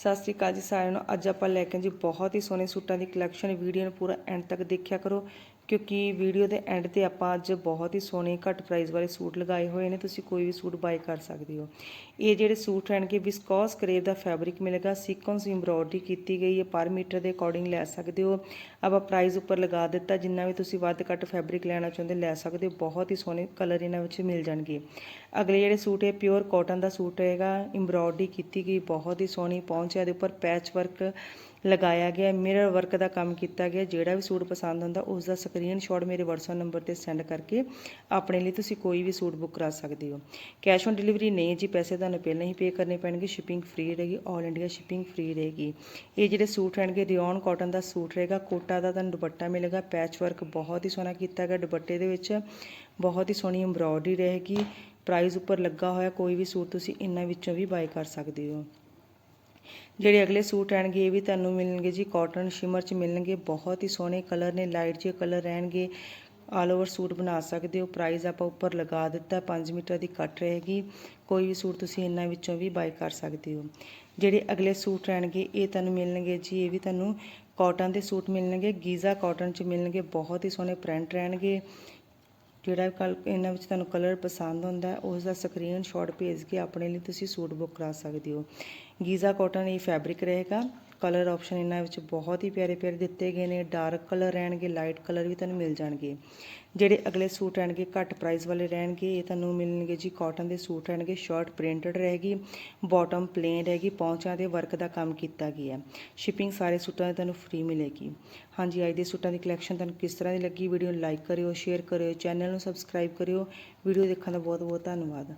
ਸਤਿ ਸ਼੍ਰੀ ਅਕਾਲ ਜੀ ਸਾਰਿਆਂ ਨੂੰ। ਅੱਜ ਆਪਾਂ ਲੈ ਕੇ ਜੀ ਬਹੁਤ ਹੀ ਸੋਹਣੇ ਸੂਟਾਂ ਦੀ ਕਲੈਕਸ਼ਨ ਵੀਡੀਓ ਨੂੰ ਪੂਰਾ ਐਂਡ ਤੱਕ ਦੇਖਿਆ ਕਰੋ। ਕਿਉਂਕਿ ਵੀਡੀਓ ਦੇ ਐਂਡ ਤੇ ਆਪਾਂ ਅੱਜ ਬਹੁਤ ਹੀ ਸੋਹਣੇ ਘੱਟ ਪ੍ਰਾਈਸ ਵਾਲੇ ਸੂਟ ਲਗਾਏ ਹੋਏ ਨੇ, ਤੁਸੀਂ ਕੋਈ ਵੀ ਸੂਟ ਬਾਈ ਕਰ ਸਕਦੇ ਹੋ। ਇਹ ਜਿਹੜੇ ਸੂਟ ਰਹਿਣਗੇ ਵਿਸਕੋਸ ਕਰੇਵ ਦਾ ਫੈਬਰਿਕ ਮਿਲੇਗਾ ਸੀਕੁਐਂਸ ਐਮਬ੍ਰੋਇਡਰੀ ਕੀਤੀ ਗਈ ਹੈ, ਪਰ ਮੀਟਰ ਦੇ ਅਕੋਰਡਿੰਗ ਲੈ ਸਕਦੇ ਹੋ। ਆਪਾਂ ਪ੍ਰਾਈਸ ਉੱਪਰ ਲਗਾ ਦਿੱਤਾ, ਜਿੰਨਾ ਵੀ ਤੁਸੀਂ ਵੱਧ ਘੱਟ ਫੈਬਰਿਕ ਲੈਣਾ ਚਾਹੁੰਦੇ ਲੈ ਸਕਦੇ ਹੋ, ਬਹੁਤ ਹੀ ਸੋਹਣੇ ਕਲਰ ਇਹਨਾਂ ਵਿੱਚ ਮਿਲ ਜਾਣਗੇ। ਅਗਲੇ ਜਿਹੜੇ ਸੂਟ ਹੈ ਪਿਓਰ ਕਾਟਨ ਦਾ ਸੂਟ ਰਹੇਗਾ ਐਮਬ੍ਰੋਇਡਰੀ ਕੀਤੀ ਗਈ, ਬਹੁਤ ਹੀ ਸੋਹਣੀ ਪਹੁੰਚਿਆ ਦੇ ਉੱਪਰ ਪੈਚ ਵਰਕ ਲਗਾਇਆ ਗਿਆ ਮਿਰਰ ਵਰਕ ਦਾ ਕੰਮ ਕੀਤਾ ਗਿਆ, ਜਿਹੜਾ ਵੀ ਸੂਟ ਪਸੰਦ ਹੁੰਦਾ ਉਸ ਦਾ ਸਕਰੀਨਸ਼ਾਟ ਮੇਰੇ WhatsApp ਨੰਬਰ ਤੇ ਸੈਂਡ ਕਰਕੇ ਆਪਣੇ ਲਈ ਤੁਸੀਂ ਕੋਈ ਵੀ ਸੂਟ ਬੁੱਕ ਕਰਾ ਸਕਦੇ ਹੋ। ਕੈਸ਼ ਔਨ ਡਿਲੀਵਰੀ ਨਹੀਂ ਜੀ, ਪੈਸੇ ਤੁਹਾਨੂੰ ਪਹਿਲਾਂ ਹੀ ਪੇ ਕਰਨੇ ਪੈਣਗੇ ਸ਼ਿਪਿੰਗ ਫ੍ਰੀ ਰਹੇਗੀ ਆਲ ਇੰਡੀਆ ਸ਼ਿਪਿੰਗ ਫ੍ਰੀ ਰਹੇਗੀ। ਇਹ ਜਿਹੜੇ ਸੂਟ ਰਹਿਣਗੇ ਰਿਓਨ ਕਾਟਨ ਦਾ ਸੂਟ ਰਹੇਗਾ, ਕੋਟਾ ਦਾ ਤੁਹਾਨੂੰ ਦੁਪੱਟਾ ਮਿਲੇਗਾ ਪੈਚ ਵਰਕ ਬਹੁਤ ਹੀ ਸੋਹਣਾ ਕੀਤਾ ਗਿਆ, ਦੁਪੱਟੇ ਦੇ ਵਿੱਚ ਬਹੁਤ ਹੀ ਸੋਹਣੀ ਐਮਬ੍ਰੋਇਡਰੀ ਰਹੇਗੀ ਪ੍ਰਾਈਸ ਉੱਪਰ ਲੱਗਾ ਹੋਇਆ ਕੋਈ ਵੀ ਸੂਟ ਤੁਸੀਂ ਇਹਨਾਂ ਵਿੱਚੋਂ ਵੀ ਬਾਏ ਕਰ ਸਕਦੇ ਹੋ। ਜਿਹੜੇ ਅਗਲੇ ਸੂਟ ਰਹਿਣਗੇ ਇਹ ਵੀ ਤੁਹਾਨੂੰ ਮਿਲਣਗੇ ਜੀ ਕਾਟਨ ਸ਼ਿਮਰ ਚ ਮਿਲਣਗੇ, ਬਹੁਤ ਹੀ ਸੋਹਣੇ ਕਲਰ ਨੇ ਲਾਈਟ ਜਿਹੇ ਕਲਰ ਰਹਿਣਗੇ। ਆਲ ਓਵਰ ਸੂਟ ਬਣਾ ਸਕਦੇ ਹੋ ਪ੍ਰਾਈਸ ਆਪਾਂ ਉੱਪਰ ਲਗਾ ਦਿੱਤਾ 5 ਮੀਟਰ ਦੀ ਕੱਟ ਰਹੇਗੀ। ਕੋਈ ਵੀ ਸੂਟ ਤੁਸੀਂ ਇਹਨਾਂ ਵਿੱਚੋਂ ਵੀ ਬਾਈ ਕਰ ਸਕਦੇ ਹੋ। ਜਿਹੜੇ ਅਗਲੇ ਸੂਟ ਰਹਿਣਗੇ, ਇਹ ਤੁਹਾਨੂੰ ਮਿਲਣਗੇ ਜੀ, ਇਹ ਵੀ ਤੁਹਾਨੂੰ ਕਾਟਨ ਦੇ ਸੂਟ ਮਿਲਣਗੇ, ਗੀਜ਼ਾ ਕਾਟਨ ਚ ਮਿਲਣਗੇ, ਬਹੁਤ ਹੀ ਸੋਹਣੇ ਪ੍ਰਿੰਟ ਰਹਿਣਗੇ। ਜਿਹੜਾ ਕਲ ਇਹਨਾਂ ਵਿੱਚ ਤੁਹਾਨੂੰ ਕਲਰ ਪਸੰਦ ਹੁੰਦਾ ਹੈ, ਉਸ ਦਾ ਸਕਰੀਨਸ਼ਾਟ ਭੇਜ ਕੇ ਆਪਣੇ ਲਈ ਤੁਸੀਂ ਸੂਟ ਬੁੱਕ ਕਰਾ ਸਕਦੇ ਹੋ। ਗੀਜ਼ਾ ਕਾਟਨ ਇਹ ਫੈਬਰਿਕ ਰਹੇਗਾ। ਕਲਰ ਆਪਸ਼ਨ ਇਹਨਾਂ ਵਿੱਚ ਬਹੁਤ ਹੀ ਪਿਆਰੇ ਪਿਆਰੇ ਦਿੱਤੇ ਗਏ ਨੇ। ਡਾਰਕ ਕਲਰ ਰਹਿਣਗੇ ਲਾਈਟ ਕਲਰ ਵੀ ਤੁਹਾਨੂੰ ਮਿਲ ਜਾਣਗੇ। ਜਿਹੜੇ ਅਗਲੇ ਸੂਟ ਰਹਿਣਗੇ, ਘੱਟ ਪ੍ਰਾਈਸ ਵਾਲੇ ਰਹਿਣਗੇ, ਇਹ ਤੁਹਾਨੂੰ ਮਿਲਣਗੇ ਜੀ ਕਾਟਨ ਦੇ ਸੂਟ ਰਹਿਣਗੇ ਸ਼ਰਟ ਪ੍ਰਿੰਟਡ ਰਹੇਗੀ ਬਾਟਮ ਪਲੇਨ ਰਹੇਗੀ ਪੌਂਚਾਂ ਦੇ ਵਰਕ ਦਾ ਕੰਮ ਕੀਤਾ ਗਿਆ। ਸ਼ਿਪਿੰਗ ਸਾਰੇ ਸੂਟਾਂ ਦੀ ਤੁਹਾਨੂੰ ਫ੍ਰੀ ਮਿਲੇਗੀ। ਹਾਂਜੀ, ਅੱਜ ਦੇ ਸੂਟਾਂ ਦੀ ਕਲੈਕਸ਼ਨ ਤੁਹਾਨੂੰ ਕਿਸ ਤਰ੍ਹਾਂ ਦੀ ਲੱਗੀ? ਵੀਡੀਓ ਨੂੰ ਲਾਈਕ ਕਰਿਓ ਸ਼ੇਅਰ ਕਰਿਓ ਚੈਨਲ ਨੂੰ ਸਬਸਕ੍ਰਾਈਬ ਕਰਿਓ। ਵੀਡੀਓ ਦੇਖਣ ਦਾ ਬਹੁਤ ਬਹੁਤ ਧੰਨਵਾਦ।